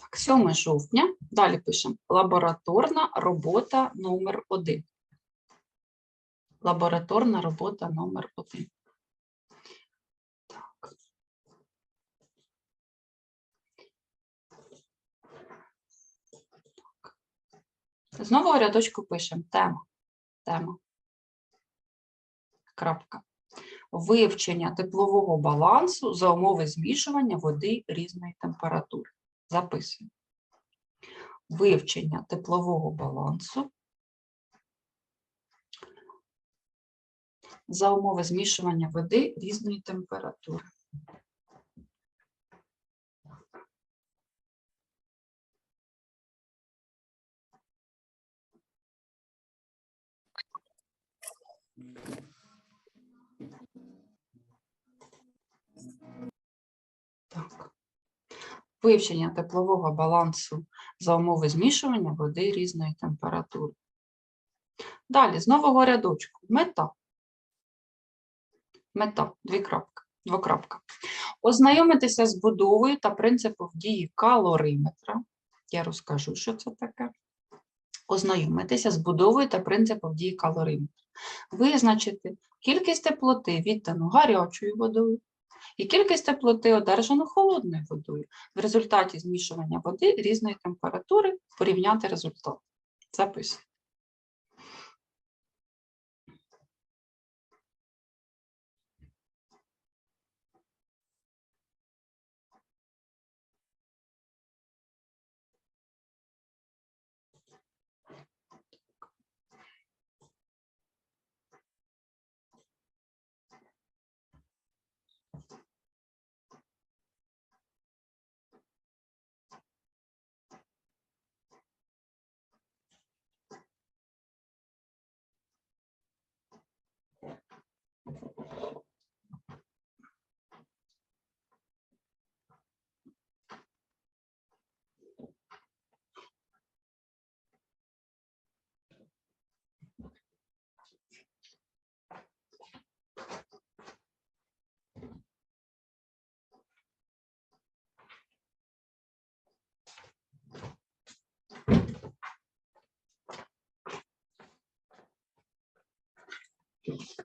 Так, 7 жовтня. Далі пишемо лабораторна робота номер 1. Лабораторна робота номер 1. Так. Так. З рядочку пишемо тема. Тема. Крапка. Вивчення теплового балансу за умови змішування води різної температури. Записуємо. Вивчення теплового балансу за умови змішування води різної температури. Так. Вивчення теплового балансу за умови змішування води різної температури. Далі, з нового рядочку. Мета. Мета. Дві крапки. Двокрапка. Ознайомитися з будовою та принципом дії калориметра. Я розкажу, що це таке. Ознайомитися з будовою та принципом дії калориметра. Визначити кількість теплоти віддану гарячою водою і кількість теплоти одержану холодною водою. В результаті змішування води різної температури порівняти результат. Записуємо. Е,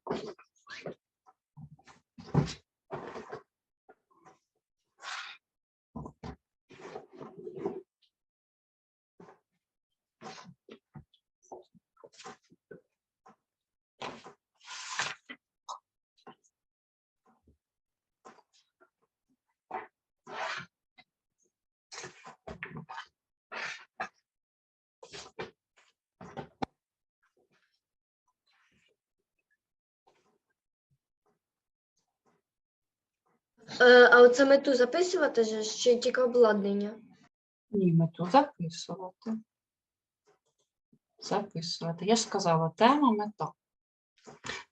А оце мету записувати же чи тільки обладнання? Ні, мету записувати. Записувати. Я ж сказала, тема мета.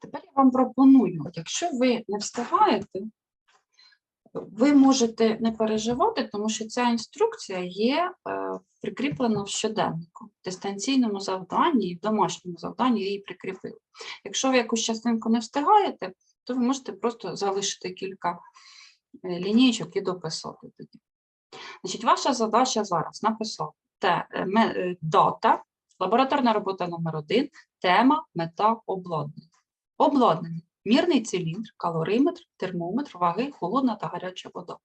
Тепер я вам пропоную, якщо ви не встигаєте, ви можете не переживати, тому що ця інструкція є е, прикріплена в щоденнику, в дистанційному завданні і в домашньому завданні її прикріпили. Якщо ви якусь частинку не встигаєте, то ви можете просто залишити кілька е, лінійочок і дописати тоді. Значить, ваша задача зараз написати е, е, дата, лабораторна робота номер один, тема, мета, обладнання. Обладнання. Мірний циліндр, калориметр, термометр, ваги, холодна та гаряча вода.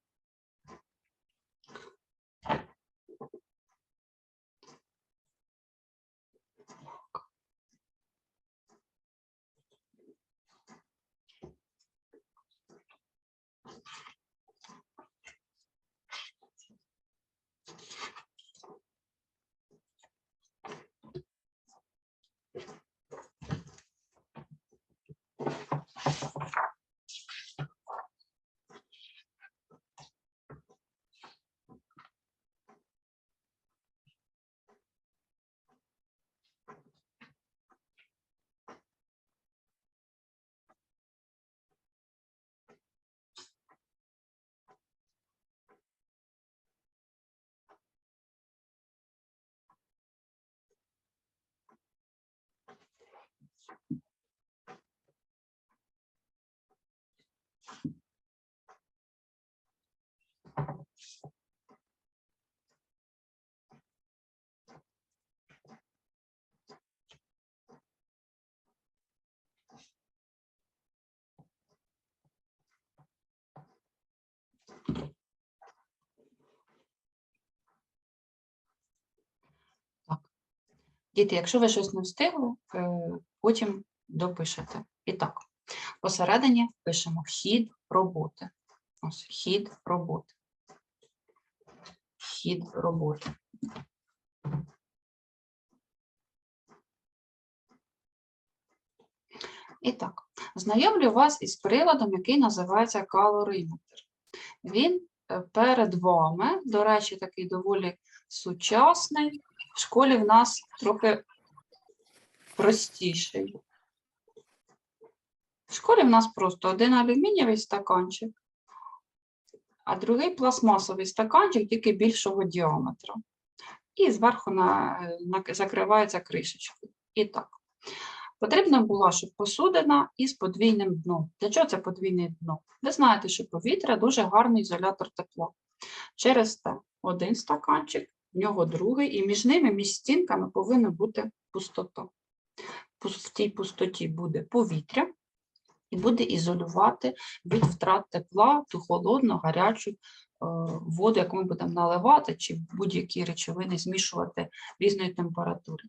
Діти, якщо ви щось не встигли, е, потім допишете. І так, посередині пишемо хід роботи. Ось хід роботи. Хід роботи. І так, знайомлю вас із приладом, який називається калориметр. Він е, перед вами, до речі, такий доволі сучасний. В школі в нас трохи простіший. В школі в нас просто один алюмінієвий стаканчик, а другий пластмасовий стаканчик, тільки більшого діаметра. І зверху на, на, закривається кришечкою. І так. Потрібно було, щоб посудина із подвійним дном. Для чого це подвійне дно? Ви знаєте, що повітря дуже гарний ізолятор тепла. Через те один стаканчик, в нього другий, і між ними, між стінками повинна бути пустота. В тій пустоті буде повітря і буде ізолювати від втрат тепла ту холодну, гарячу е, воду, яку ми будемо наливати, чи будь-які речовини змішувати різної температури.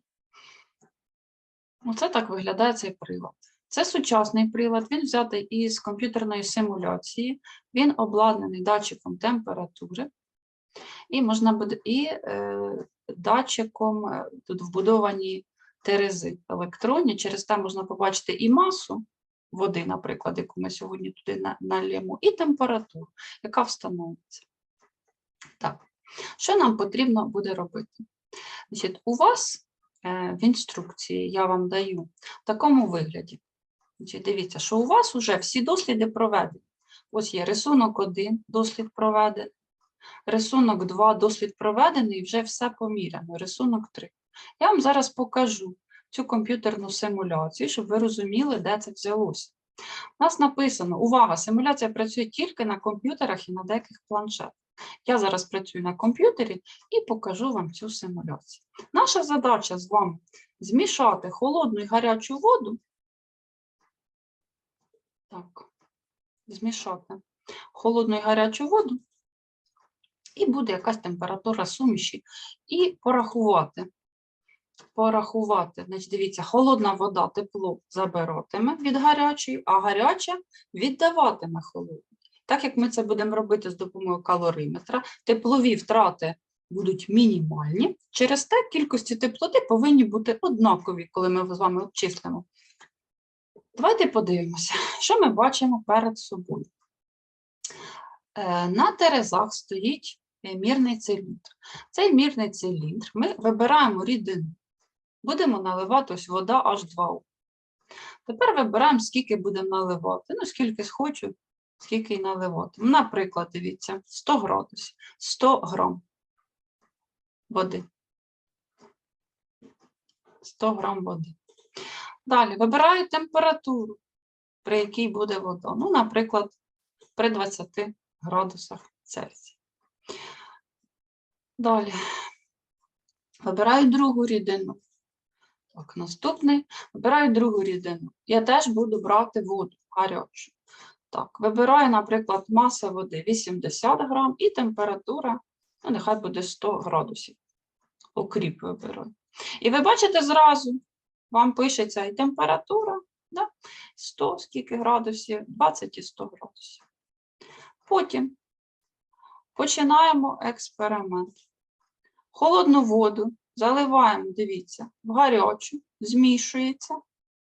Оце так виглядає цей прилад. Це сучасний прилад, він взятий із комп'ютерної симуляції, він обладнаний датчиком температури, і можна буде і е, датчиком е, тут вбудовані терези електронні. Через те можна побачити і масу води, наприклад, яку ми сьогодні туди на- нальємо, і температуру, яка встановиться. Так, що нам потрібно буде робити? Значить, у вас е, в інструкції я вам даю в такому вигляді. Значить, дивіться, що у вас вже всі досліди проведені. Ось є рисунок 1, дослід проведений, рисунок 2, дослід проведений, і вже все поміряно, рисунок 3. Я вам зараз покажу цю комп'ютерну симуляцію, щоб ви розуміли, де це взялося. У нас написано, увага, симуляція працює тільки на комп'ютерах і на деяких планшетах. Я зараз працюю на комп'ютері і покажу вам цю симуляцію. Наша задача з вами змішати холодну і гарячу воду. Так, змішати холодну і гарячу воду, і буде якась температура суміші. І порахувати. Порахувати. Значить, дивіться, холодна вода тепло забиратиме від гарячої, а гаряча віддаватиме холодну. Так як ми це будемо робити з допомогою калориметра, теплові втрати будуть мінімальні. Через те кількості теплоти повинні бути однакові, коли ми з вами обчислимо. Давайте подивимося, що ми бачимо перед собою. Е, На терезах стоїть е, мірний циліндр. Цей мірний циліндр ми вибираємо рідину. Будемо наливати ось вода H2O. Тепер вибираємо, скільки будемо наливати. Ну, скільки схочу, скільки й наливати. Наприклад, дивіться, 100 градусів, 100 грам води. 100 грам води. Далі вибираю температуру, при якій буде вода. Ну, наприклад, при 20 градусах Цельсія. Далі вибираю другу рідину. Так, наступний. Вибираю другу рідину. Я теж буду брати воду гарячу. Так, вибираю, наприклад, маса води 80 грам і температура, ну, нехай буде 100 градусів. Окріп вибираю. І ви бачите зразу, вам пишеться і температура, да? 100, скільки градусів, 20 і 100 градусів. Потім починаємо експеримент. Холодну воду заливаємо, дивіться, в гарячу, змішується,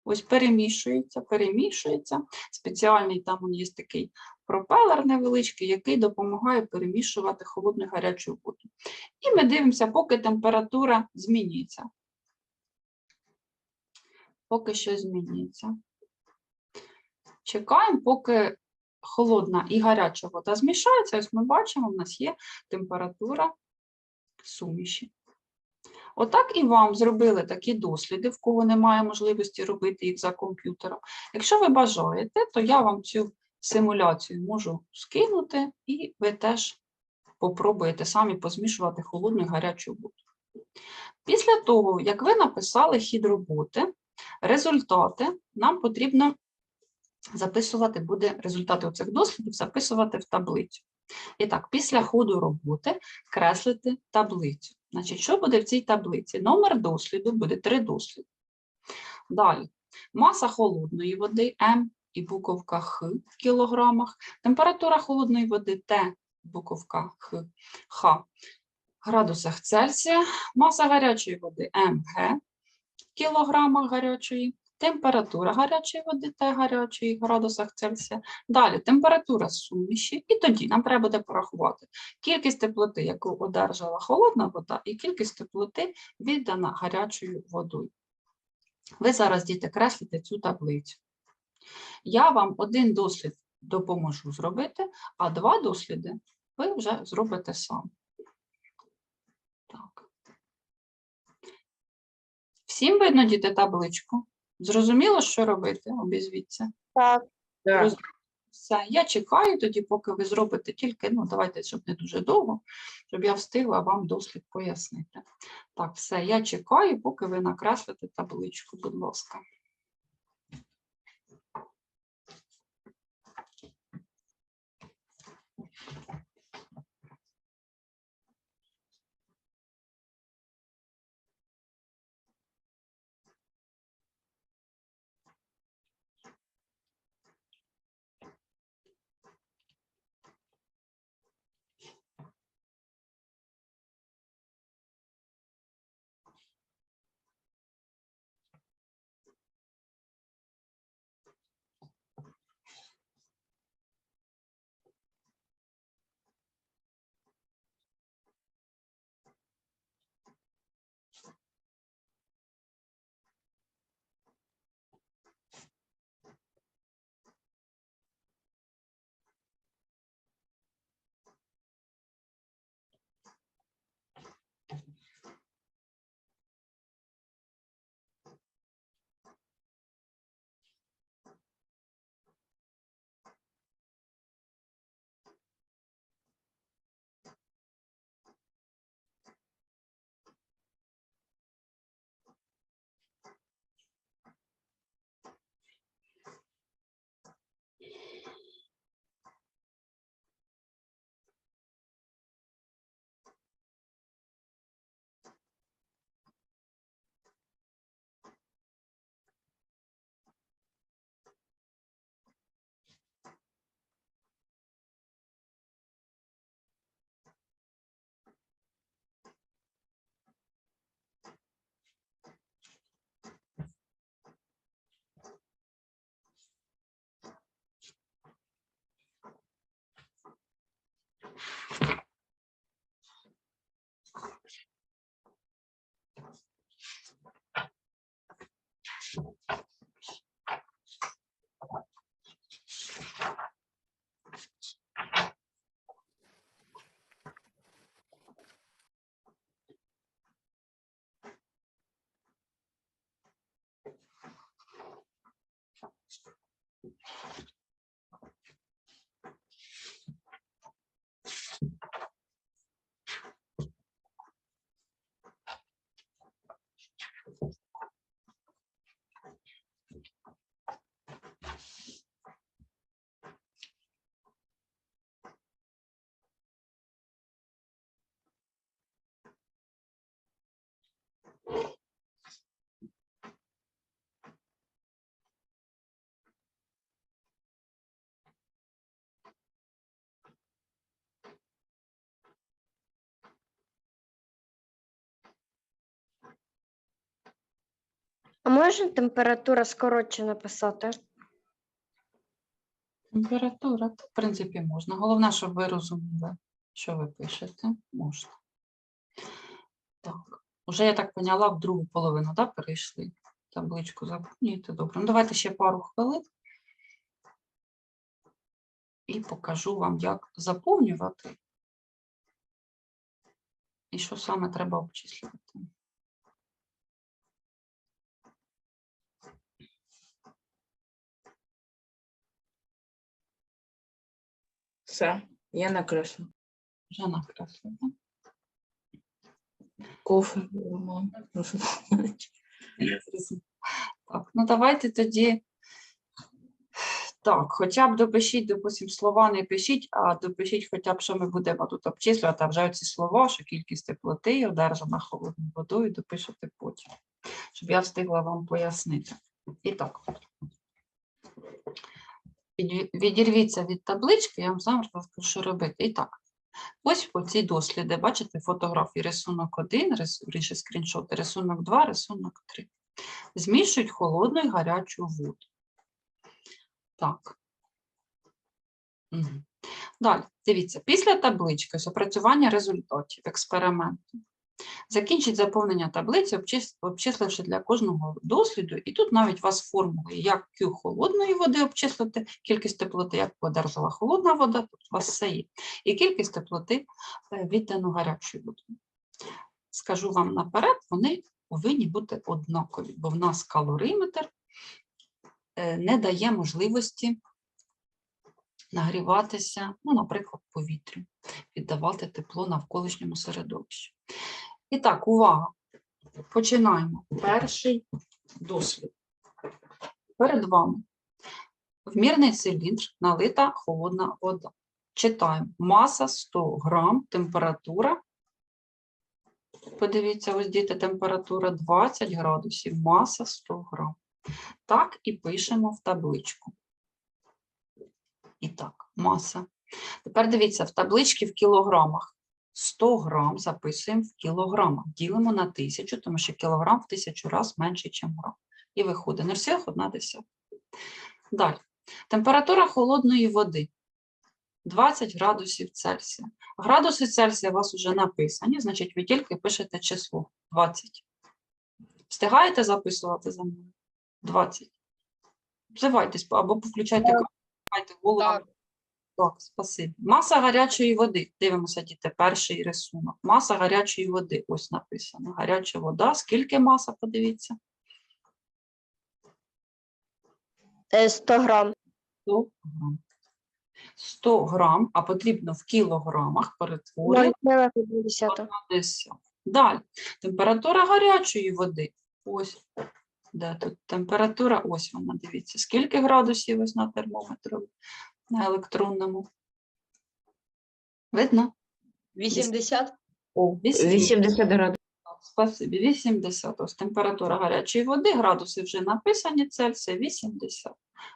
ось перемішується, перемішується. Спеціальний там є такий пропелер невеличкий, який допомагає перемішувати холодну і гарячу воду. І ми дивимося, поки температура змінюється. Поки що змінюється. Чекаємо, поки холодна і гаряча вода змішаються. Ось ми бачимо, в нас є температура суміші. Отак і вам зробили такі досліди, в кого немає можливості робити їх за комп'ютером. Якщо ви бажаєте, то я вам цю симуляцію можу скинути, і ви теж попробуєте самі позмішувати холодну і гарячу воду. Після того, як ви написали хід роботи, результати нам потрібно записувати буде результати цих дослідів, записувати в таблицю. І так, після ходу роботи креслити таблицю. Значить, що буде в цій таблиці? Номер досліду буде три досліди. Далі. Маса холодної води М і буковка Х в кілограмах. Температура холодної води Т, буковка Х, Х градусах Цельсія. Маса гарячої води МГ в кілограмах гарячої. Температура гарячої води Т гарячої градусах Цельсія. Далі температура суміші, і тоді нам треба буде порахувати кількість теплоти, яку одержала холодна вода, і кількість теплоти віддана гарячою водою. Ви зараз, діти, креслите цю таблицю. Я вам один дослід допоможу зробити, а два досліди ви вже зробите сам. Так. Всім видно, діти, табличку? Зрозуміло, що робити? Обізвіться. Так. Так. Все, я чекаю тоді, поки ви зробите тільки, ну давайте, щоб не дуже довго, щоб я встигла вам дослід пояснити. Так, все, я чекаю, поки ви накреслите табличку, будь ласка. А можна температура скорочена писати? Температура, в принципі, можна. Головне, щоб ви розуміли, що ви пишете. Можна. Так, уже я так поняла, в другу половину, да, перейшли. Табличку заповнюєте. Добре. Ну, давайте ще пару хвилин. І покажу вам, як заповнювати. І що саме треба обчислювати. Все, я накреслю. Вже накреслила. Кофе. ламаю. Так, ну давайте тоді Так, хоча б допишіть, допустим, слова не пишіть, а допишіть хоча б, що ми будемо тут обчислювати, а вже ці слова, що кількість теплоти одержана холодною водою, допишете потім, щоб я встигла вам пояснити. І так. Відірвіться від таблички, я вам зараз розкажу, що робити. І так, ось по цій досліди, бачите, фотографії рисунок 1, рис- скріншоти, рисунок 2, рисунок 3. Змішують холодну і гарячу воду. Так. Далі, дивіться, після таблички ось опрацювання результатів експерименту. Закінчіть заповнення таблиці, обчисливши для кожного досліду, і тут навіть у вас формули, як Q холодної води обчислити, кількість теплоти, як подержала холодна вода, тут у вас все є. І кількість теплоти е, віддану гарячою водою. Скажу вам наперед, вони повинні бути однакові, бо в нас калориметр е, не дає можливості нагріватися, ну, наприклад, повітрю, віддавати тепло навколишньому середовищу. І так, увага. Починаємо. Перший дослід. Перед вами в мірний циліндр налита холодна вода. Читаємо. Маса 100 грам, температура. Подивіться, ось діти, температура 20 градусів, маса 100 грам. Так і пишемо в табличку. І так, маса. Тепер дивіться, в табличці в кілограмах. 100 грам записуємо в кілограмах. Ділимо на 1000, тому що кілограм в тисячу раз менше, ніж грам. І виходить 0,1. Далі. Температура холодної води 20 градусів Цельсія. Градуси Цельсія у вас вже написані, значить ви тільки пишете число 20. Встигаєте записувати за мною? 20. Взивайтесь або включайте камеру, майте голову. Так. Спасибі. Маса гарячої води. Дивимося, діти, перший рисунок. Маса гарячої води. Ось написано. Гаряча вода. Скільки маса, подивіться? Е, 100 грам. 100 грам. 100 грам, а потрібно в кілограмах перетворити 0,50. 10. Далі. Температура гарячої води. Ось. Де тут температура? Ось вона, дивіться. Скільки градусів ось на термометру на електронному? Видно? 80? О, 80. 80 градусів. Спасибі, 80. Ось температура гарячої води, градуси вже написані, Цельсія 80.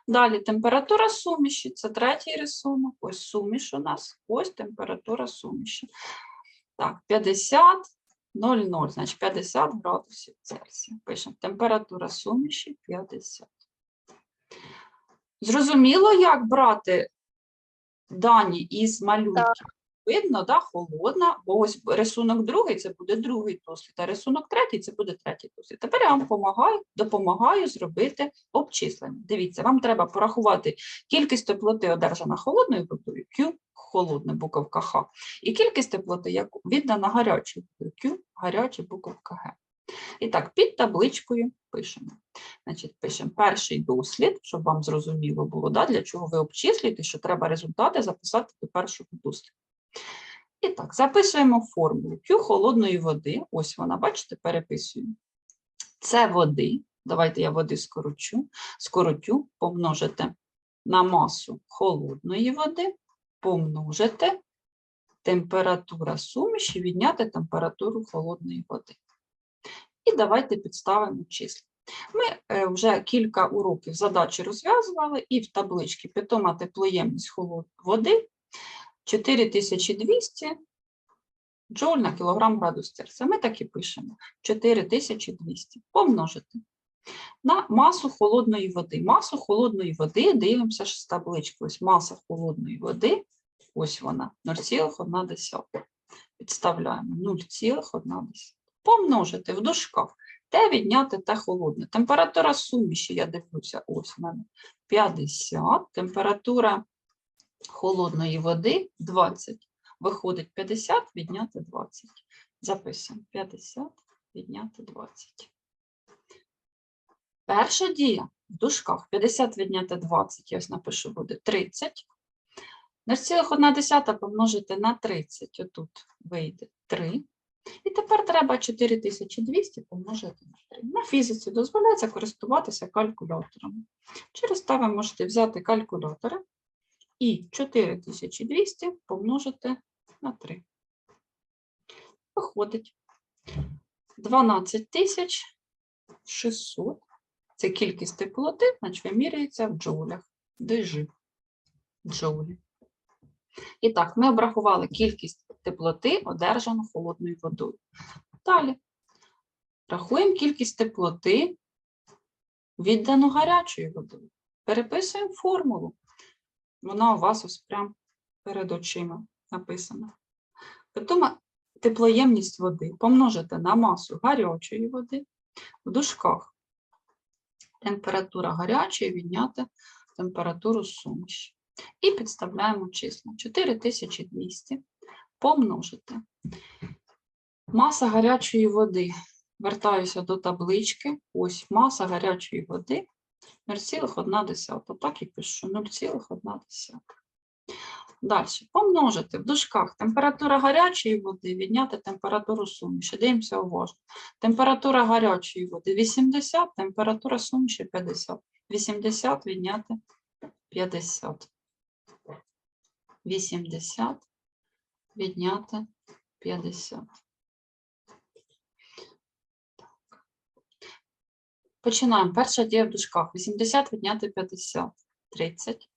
Далі температура суміші, це третій рисунок. Ось суміш у нас, ось температура суміші. Так, 50, 00, значить 50 градусів Цельсія. Пишемо температура суміші 50. Зрозуміло, як брати дані із малюнків? Видно, да, холодна, бо ось рисунок другий це буде другий дослід, а рисунок третій це буде третій дослід. Тепер я вам допомагаю, допомагаю зробити обчислення. Дивіться, вам треба порахувати кількість теплоти, одержана холодною водою, Q, холодна буковка Х, і кількість теплоти, яку віддана гарячою водою, Q, гаряча буковка Г. І так, під табличкою пишемо. Значить, пишемо перший дослід, щоб вам зрозуміло було, да, для чого ви обчислюєте, що треба результати записати до першого досліду. І так, записуємо формулу Q холодної води. Ось вона, бачите, переписуємо. Це води. Давайте я води скорочу. Скоротю, помножити на масу холодної води, помножити температура суміші, відняти температуру холодної води. І давайте підставимо числа. Ми е, вже кілька уроків задачі розв'язували, і в табличці питома теплоємність холод води 4200 джоуль на кілограм градус Цельсія. Ми так і пишемо 4200 помножити на масу холодної води. Масу холодної води дивимося ж з таблички. Ось маса холодної води, ось вона 0,1. Підставляємо 0,1. Помножити в дужках. Те відняти те холодне. Температура суміші, я дивлюся, ось в мене 50. Температура холодної води 20. Виходить 50, відняти 20. Записуємо 50, відняти 20. Перша дія в дужках 50 відняти 20, я ось напишу, буде 30. 0,1 помножити на 30, отут вийде 3. І тепер треба 4200 помножити на 3. На фізиці дозволяється користуватися калькулятором. Через те ви можете взяти калькулятори і 4200 помножити на 3. Виходить 12600. Це кількість теплоти, значить вимірюється в джоулях. Дежі. Джоулі. І так, ми обрахували кількість теплоти, одержану холодною водою. Далі. Рахуємо кількість теплоти, віддану гарячою водою. Переписуємо формулу. Вона у вас ось прямо перед очима написана. Потім теплоємність води помножити на масу гарячої води в дужках. Температура гарячої відняти температуру суміші. І підставляємо числа. 4200 помножити. Маса гарячої води. Вертаюся до таблички. Ось маса гарячої води 0,1. Так і пишу 0,1. Далі. Помножити в дужках температура гарячої води, відняти температуру суміші. Дивимося уважно. Температура гарячої води 80, температура суміші 50. 80 відняти 50. 80 відняти 50. Так. Починаємо. Перша дія в дужках. 80 відняти 50. 30.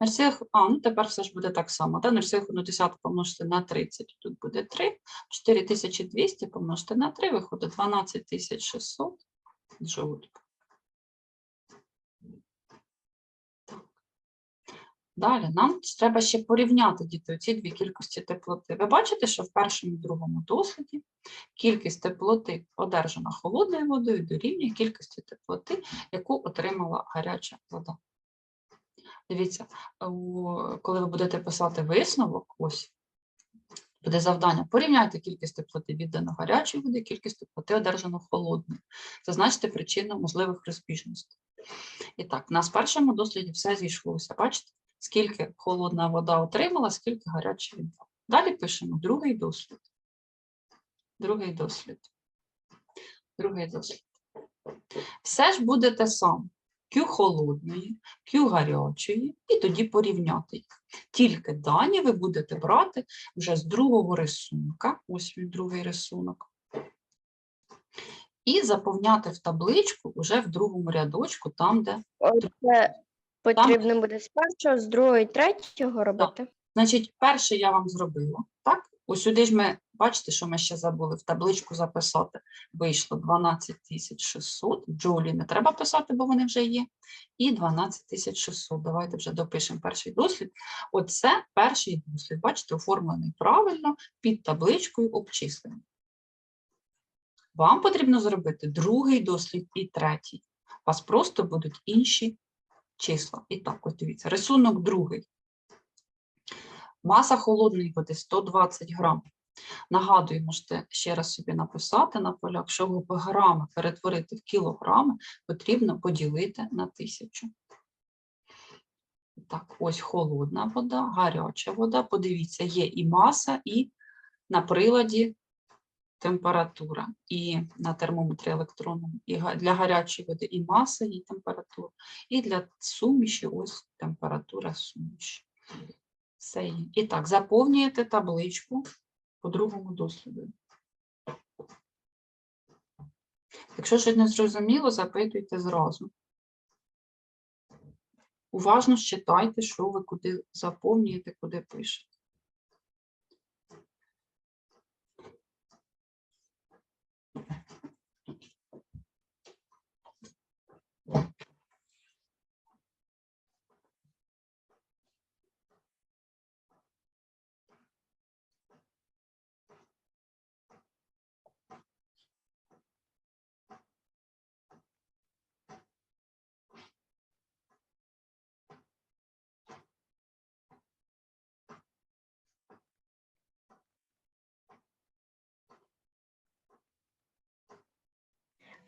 0,1 а, ну тепер все ж буде так само. Да? 0,1 помножити на 30. Тут буде 3. 4200 помножити на 3 виходить 12600 джоуль. Далі нам треба ще порівняти діти ці дві кількості теплоти. Ви бачите, що в першому і другому досліді кількість теплоти, одержана холодною водою, дорівнює кількості теплоти, яку отримала гаряча вода. Дивіться, коли ви будете писати висновок, ось буде завдання. Порівняйте кількість теплоти віддано гарячої води, кількість теплоти одержано холодною. Зазначте причину можливих розбіжностей. І так, у нас в першому досліді все зійшлося. Бачите? Скільки холодна вода отримала, скільки гаряча віддала. Далі пишемо другий дослід. Другий дослід. Другий дослід. Все ж буде те саме. Q холодної, Q гарячої, і тоді порівняти їх. Тільки дані ви будете брати вже з другого рисунка, ось він другий рисунок, і заповняти в табличку вже в другому рядочку, там, де Оце потрібно буде з першого, з другого і третього робити. Значить, перше я вам зробила, так? Ось сюди ж ми, бачите, що ми ще забули в табличку записати. Вийшло 12600. Джоулі не треба писати, бо вони вже є. І 12600. Давайте вже допишемо перший дослід. Оце перший дослід. Бачите, оформлений правильно під табличкою обчислення. Вам потрібно зробити другий дослід і третій. У вас просто будуть інші числа. І так, ось дивіться, рисунок другий. Маса холодної води 120 грам. Нагадую, можете ще раз собі написати на полях, щоб грами перетворити в кілограми, потрібно поділити на тисячу. Так, ось холодна вода, гаряча вода. Подивіться, є і маса, і на приладі температура. І на термометрі електронному. І для гарячої води і маса, і температура. І для суміші ось температура суміші. Все є. І так, заповнюєте табличку по другому досліду. Якщо щось не зрозуміло, запитуйте зразу. Уважно читайте, що ви куди заповнюєте, куди пишете.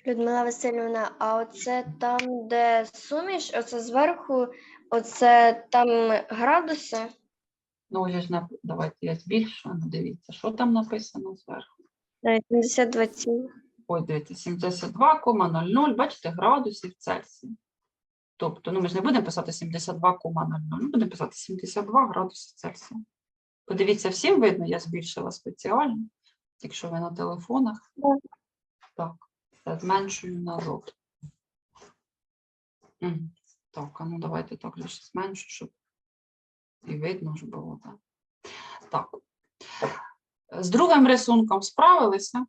Людмила Васильівна, а оце там, де суміш, оце зверху, оце там градуси. Ну, ось ж давайте я збільшу. ну, Дивіться, що там написано зверху. 72 ціли. Ой, дивіться, 72,00, бачите, градусів Цельсія. Тобто, ну ми ж не будемо писати 72,00, ми будемо писати 72 градуси Цельсія. Подивіться, всім видно, я збільшила спеціально, якщо ви на телефонах. Так. Зменшую на лот. Так, а ну давайте так лише зменшу, щоб і видно ж було. Так. так. З другим рисунком справилися.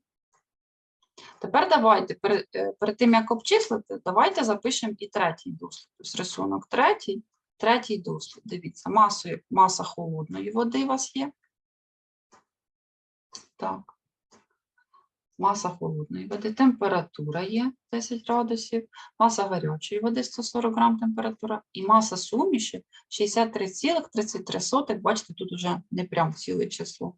Тепер давайте, перед, е, перед тим, як обчислити, давайте запишемо і третій дослід. Тобто рисунок третій, третій дослід. Дивіться, масою, маса холодної води у вас є. Так. Маса холодної води, температура є 10 градусів, маса гарячої води 140 грам температура і маса суміші 63,33. Бачите, тут вже не прям ціле число.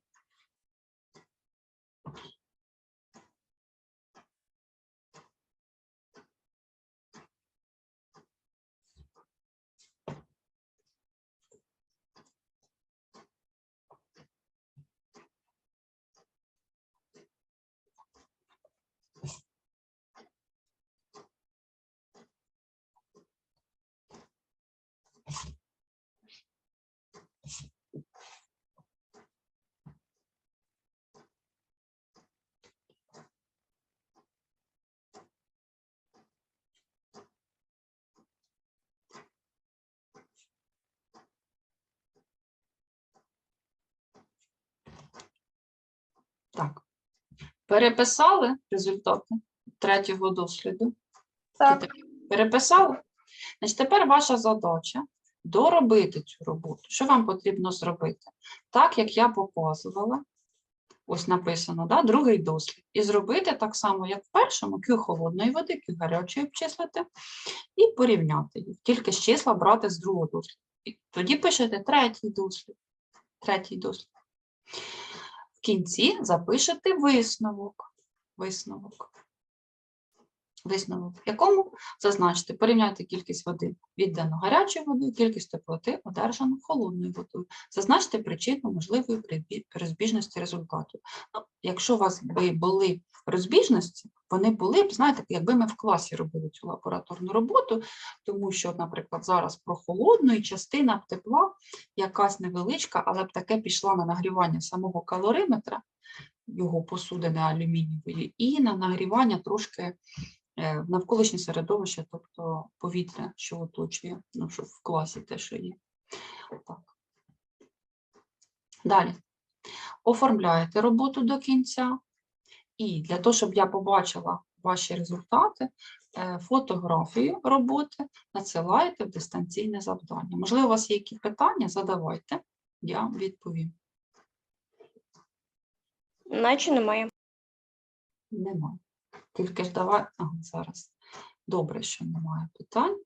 Переписали результати третього досліду. Так. Переписали? Значить, тепер ваша задача доробити цю роботу. Що вам потрібно зробити? Так, як я показувала, ось написано, да, другий дослід. І зробити так само, як в першому, Q холодної води, Q гарячої обчислити, і порівняти їх. Тільки з числа брати з другого досліду. І тоді пишете третій дослід. Третій дослід. В кінці запишете висновок. Висновок. Висновок, в якому зазначте, порівняйте кількість води віддану гарячою водою, кількість теплоти одержану холодною водою. Зазначте причину можливої розбіжності результату. Ну, якщо у вас би були розбіжності, вони були б, знаєте, якби ми в класі робили цю лабораторну роботу, тому що, наприклад, зараз про холодну і частина тепла якась невеличка, але б таке пішла на нагрівання самого калориметра, його посудини алюмінієвої, і на нагрівання трошки е, навколишнє середовище, тобто повітря, що оточує, ну, що в класі те, що є. Так. Далі. Оформляєте роботу до кінця. І для того, щоб я побачила ваші результати, е, фотографію роботи надсилаєте в дистанційне завдання. Можливо, у вас є які питання, задавайте, я відповім. Наче немає. Немає. Тільки ж давай. Ага, зараз. Добре, що немає питань.